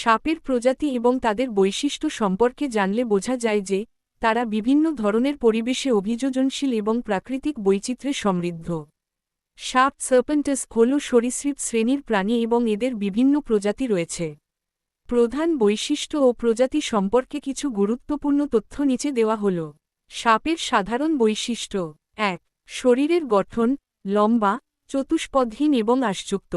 সাপের প্রজাতি এবং তাদের বৈশিষ্ট্য সম্পর্কে জানলে বোঝা যায় যে, তারা বিভিন্ন ধরনের পরিবেশে অভিযোজনশীল এবং প্রাকৃতিক বৈচিত্র্যে সমৃদ্ধ। সাপ সার্পেন্টাস হল সরীসৃপ শ্রেণির প্রাণী এবং এদের বিভিন্ন প্রজাতি রয়েছে। প্রধান বৈশিষ্ট্য ও প্রজাতি সম্পর্কে কিছু গুরুত্বপূর্ণ তথ্য নিচে দেওয়া হল। সাপের সাধারণ বৈশিষ্ট্য এক, শরীরের গঠন, লম্বা, চতুষ্পদহীন এবং আশযুক্ত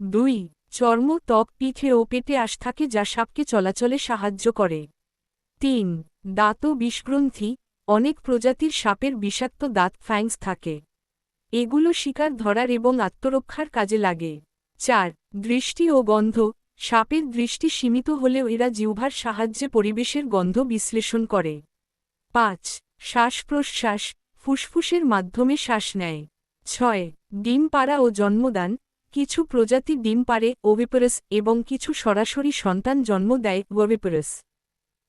দুই চর্ম ত্বক পিঠে ও পেটে আশ থাকে যা সাপকে চলাচলে সাহায্য করে। তিন, দাঁত ও বিষগ্রন্থি, অনেক প্রজাতির সাপের বিষাক্ত দাঁত ফ্যাংস থাকে। এগুলো শিকার ধরার এবং আত্মরক্ষার কাজে লাগে। চার, দৃষ্টি ও গন্ধ, সাপের দৃষ্টি সীমিত হলেও এরা জিহ্বার সাহায্যে পরিবেশের গন্ধ বিশ্লেষণ করে। পাঁচ শ্বাস প্রশ্বাস ফুসফুসের মাধ্যমে শ্বাস নেয়। ছয়, ডিম পাড়া ও জন্মদান কিছু প্রজাতি ডিম পারে ওভিপারাস, এবং কিছু সরাসরি সন্তান জন্ম দেয়, ওভিপারাস।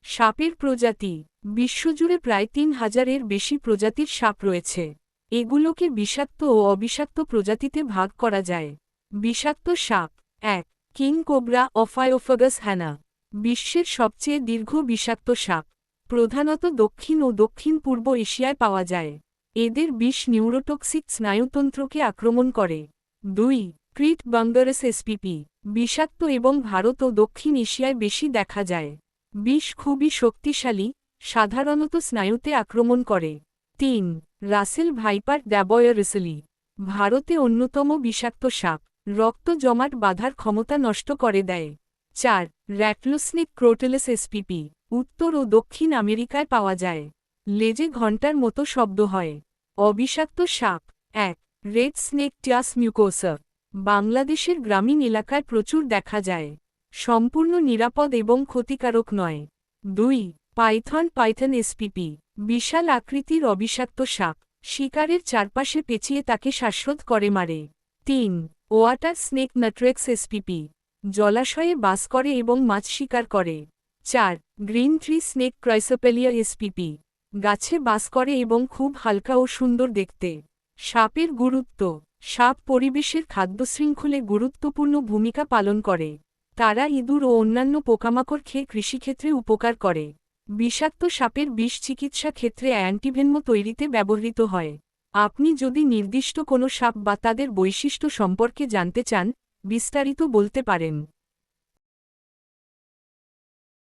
সাপের প্রজাতি। বিশ্বজুড়ে প্রায় তিন হাজারের বেশি প্রজাতির সাপ রয়েছে। এগুলোকে বিষাক্ত ও অবিষাক্ত প্রজাতিতে ভাগ করা যায়। বিষাক্ত সাপ। এক, কিং কোবরা, অফায়োফাগাস হ্যানা বিশ্বের সবচেয়ে দীর্ঘ বিষাক্ত সাপ। প্রধানত দক্ষিণ ও দক্ষিণ পূর্ব এশিয়ায় পাওয়া যায়। এদের বিষ নিউরোটক্সিক স্নায়ুতন্ত্রকে আক্রমণ করে। দুই ক্রিট বাঙ্গারাস এসপিপি বিষাক্ত এবং ভারত ও দক্ষিণ এশিয়ায় বেশি দেখা যায়। বিষ খুবই শক্তিশালী, সাধারণত স্নায়ুতে আক্রমণ করে। তিন, রাসেল ভাইপার ড্যাবয়ারিসলি ভারতে অন্যতম বিষাক্ত সাপ, রক্ত জমাট বাধার ক্ষমতা নষ্ট করে দেয়। চার, র্যাটলোস্নিক ক্রোটেলেস এসপিপি উত্তর ও দক্ষিণ আমেরিকায় পাওয়া যায়। লেজে ঘণ্টার মতো শব্দ হয়। অবিষাক্ত সাপ, এক, রেড স্নেক টিয়াস মিউকোসা বাংলাদেশের গ্রামীণ এলাকায় প্রচুর দেখা যায়। সম্পূর্ণ নিরাপদ এবং ক্ষতিকারক নয়। দুই, পাইথন পাইথন এসপিপি, বিশাল আকৃতির অবিষাক্ত সাপ, শিকারের চারপাশে পেঁচিয়ে তাকে শ্বাসরোধ করে মারে। তিন, ওয়াটার স্নেক নাট্রেক্স এসপিপি, জলাশয়ে বাস করে এবং মাছ শিকার করে। চার, green tree snake chrysopelea spp, গাছে বাস করে এবং খুব হালকা ও সুন্দর দেখতে। সাপের গুরুত্ব সাপ পরিবেশের খাদ্য শৃঙ্খলে গুরুত্বপূর্ণ ভূমিকা পালন করে। তারা ইঁদুর ও অন্যান্য পোকামাকড় খেয়ে কৃষিক্ষেত্রে উপকার করে। বিষাক্ত সাপের বিষ চিকিৎসা ক্ষেত্রে অ্যান্টিভেন্ম তৈরিতে ব্যবহৃত হয়। আপনি যদি নির্দিষ্ট কোনো সাপ বা তাদের বৈশিষ্ট্য সম্পর্কে জানতে চান, বিস্তারিত বলতে পারেন।